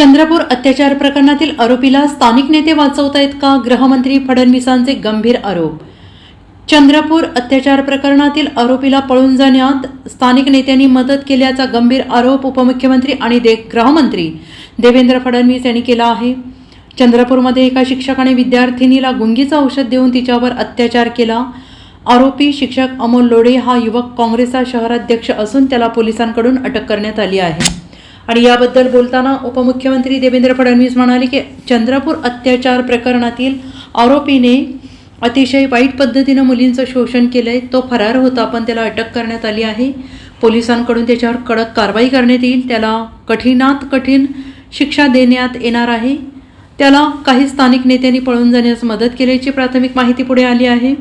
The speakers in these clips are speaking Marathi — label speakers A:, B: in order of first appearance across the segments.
A: चंद्रपूर अत्याचार प्रकरणातील आरोपीला स्थानिक नेते वाचवतायत का? गृहमंत्री फडणवीसांचे गंभीर आरोप. चंद्रपूर अत्याचार प्रकरणातील आरोपीला पळून जाण्यात स्थानिक नेत्यांनी मदत केल्याचा गंभीर आरोप उपमुख्यमंत्री आणि दे गृहमंत्री देवेंद्र फडणवीस यांनी केला आहे. चंद्रपूरमध्ये एका शिक्षकाने विद्यार्थिनीला गुंगीचं औषध देऊन तिच्यावर अत्याचार केला. आरोपी शिक्षक अमोल लोढे हा युवक काँग्रेसचा शहराध्यक्ष असून त्याला पोलिसांकडून अटक करण्यात आली आहे. आणि याबद्दल बोलताना उपमुख्यमंत्री देवेंद्र फडणवीस म्हणाले की चंद्रपूर अत्याचार प्रकरणातील आरोपीने अतिशय वाईट पद्धतीनं मुलींचं शोषण केलंय तो फरार होता पण त्याला अटक करण्यात आली आहे. पोलिसांकडून त्याच्यावर कडक कारवाई करण्यात येईल त्याला कठीणात कठीण शिक्षा देण्यात येणार आहे. त्याला काही स्थानिक नेत्यांनी पळून जाण्यास मदत केल्याची प्राथमिक माहिती पुढे आली आहे.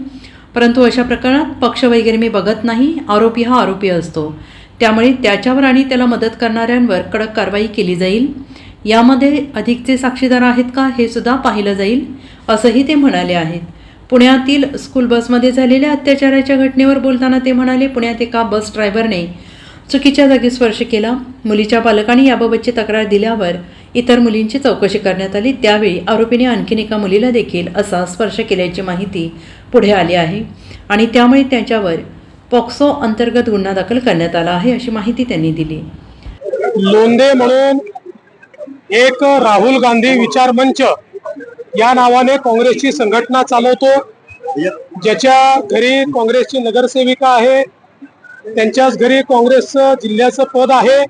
A: परंतु अशा प्रकरणात पक्ष वगैरे मी बघत नाही आरोपी हा आरोपी असतो. त्यामुळे त्याच्यावर आणि त्याला मदत करणाऱ्यांवर कडक कारवाई केली जाईल. यामध्ये अधिकचे साक्षीदार आहेत का हे सुद्धा पाहिलं जाईल असंही ते म्हणाले आहेत. पुण्यातील स्कूल बसमध्ये झालेल्या अत्याचाराच्या घटनेवर बोलताना ते म्हणाले पुण्यात एका बस ड्रायव्हरने चुकीच्या जागी स्पर्श केला. मुलीच्या पालकांनी याबाबतची तक्रार दिल्यावर इतर मुलींची चौकशी करण्यात आली. त्यावेळी आरोपीने आणखीन एका मुलीला देखील असा स्पर्श केल्याची माहिती पुढे आली आहे. आणि त्यामुळे त्याच्यावर पॉक्सो अंतर्गत गुन्हा दाखल करण्यात आला आहे अशी माहिती त्यांनी दिली.
B: लोंदे म्हणून एक राहुल गांधी विचार मंच या नावाने काँग्रेसची संघटना चालवतो. ज्याच्या घरी काँग्रेसची नगरसेविका आहे. त्यांच्याच घरी काँग्रेसचं जिल्ह्याचं पद आहे.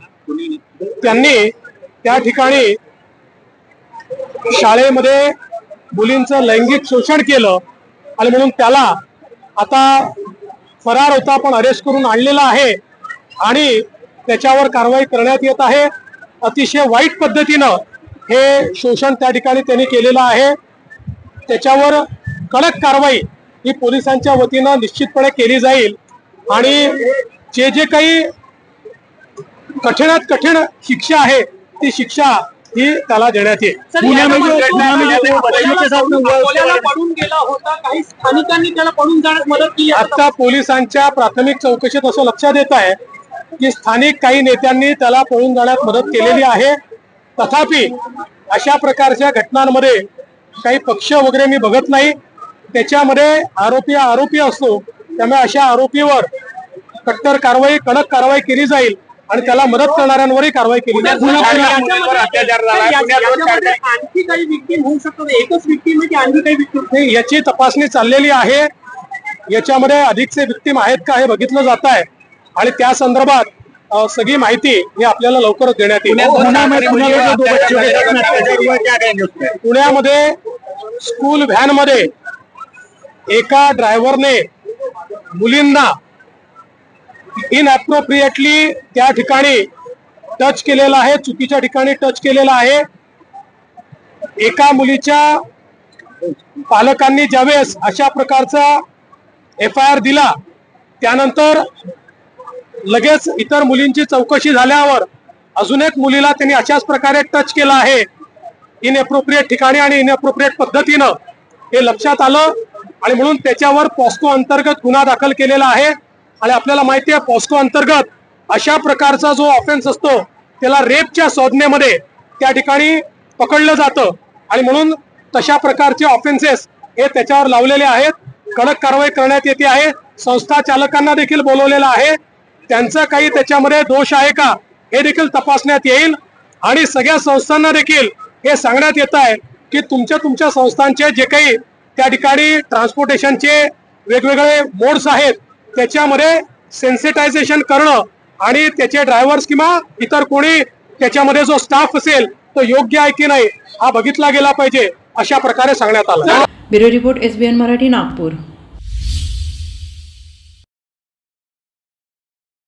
B: त्यांनी त्या ठिकाणी शाळेमध्ये मुलींचं लैंगिक शोषण केलं आणि म्हणून त्याला आता फरार होता पण अरेस्ट करून आणलेला आहे. आणि त्याच्यावर कारवाई करण्यात येत आहे. अतिशय वाईट पद्धतीनं हे शोषण त्या ठिकाणी त्यांनी केलेलं आहे. त्याच्यावर कडक कारवाई ही पोलिसांच्या वतीनं निश्चितपणे केली जाईल. आणि जे जे काही कठीणात कठीण शिक्षा आहे ती शिक्षा ही त्याला देण्यात येईल.
C: अकोल्याला पडून गेला होता. काही स्थानिकांनी त्याला पडून जाण्यास मदत केली असं
B: आता पोलिसांच्या प्राथमिक चौकशीत असं लक्षात येत आहे की स्थानिक काही नेत्यांनी त्याला पळून जाण्यात मदत केलेली आहे. तथापि अशा प्रकारच्या घटनांमध्ये काही पक्ष वगैरे मी बघत नाही. त्याच्यामध्ये आरोपी आरोपी असतो. त्यामुळे अशा आरोपीवर कट्टर कारवाई कडक कारवाई केली जाईल. आणि त्याला मदत करणाऱ्यांवरही कारवाई केली
C: आणखी काही विक्टीम होऊ एकच विक्टीम आहे की आणखी काही विक्टीम
B: नाही, याची तपासणी चाललेली आहे. याच्यामध्ये अधिकचे विक्टीम आहेत का हे बघितलं जात आहे. आणि त्या संदर्भात सगळी माहिती ही आपल्याला लवकरच देण्यात येईल. पुण्यामध्ये स्कूल व्हॅनमध्ये एका ड्रायव्हरने मुलींना इनअप्रोप्रिएटली त्या ठिकाणी टच केलेला आहे चुकीच्या ठिकाणी टच केलेला आहे. एका मुलीच्या पालकांनी ज्यावेळेस अशा प्रकारचा एफ आय आर दिला त्यानंतर लगेच इतर मुलींची चौकशी झाल्यावर अजून एक मुलीला त्यांनी अशाच प्रकारे टच केला आहे. इनअप्रोप्रिएट ठिकाणी आणि इनअप्रोप्रिएट पद्धतीनं हे लक्षात आलं आणि म्हणून त्याच्यावर पॉस्को अंतर्गत गुन्हा दाखल केलेला आहे. आणि आपल्याला माहिती आहे पॉस्को अंतर्गत अशा प्रकारचा जो ऑफेन्स असतो त्याला रेपच्या संज्ञेमध्ये त्या ठिकाणी पकडलं जातं. आणि म्हणून तशा प्रकारचे ऑफेन्सेस हे त्याच्यावर लावलेले आहेत. कडक कारवाई करण्यात येते आहे. संस्था चालकांना देखील बोलवलेलं आहे. त्यांचा काही त्याच्यामध्ये दोष आहे का हे देखील तपासण्यात येईल. आणि सगळ्या संस्थांना देखील हे सांगण्यात येत आहे की तुमच्या तुमच्या संस्थांचे जे काही त्या ठिकाणी ट्रान्सपोर्टेशनचे वेगवेगळे मोड्स आहेत त्याच्यामध्ये सेन्सिटायझेशन करणं आणि त्याचे ड्रायव्हर्स किंवा इतर कोणी त्याच्यामध्ये जो स्टाफ असेल तो योग्य आहे की नाही हा बघितला गेला पाहिजे अशा प्रकारे सांगण्यात आलं.
A: Bureau report SBN Marathi Nagpur.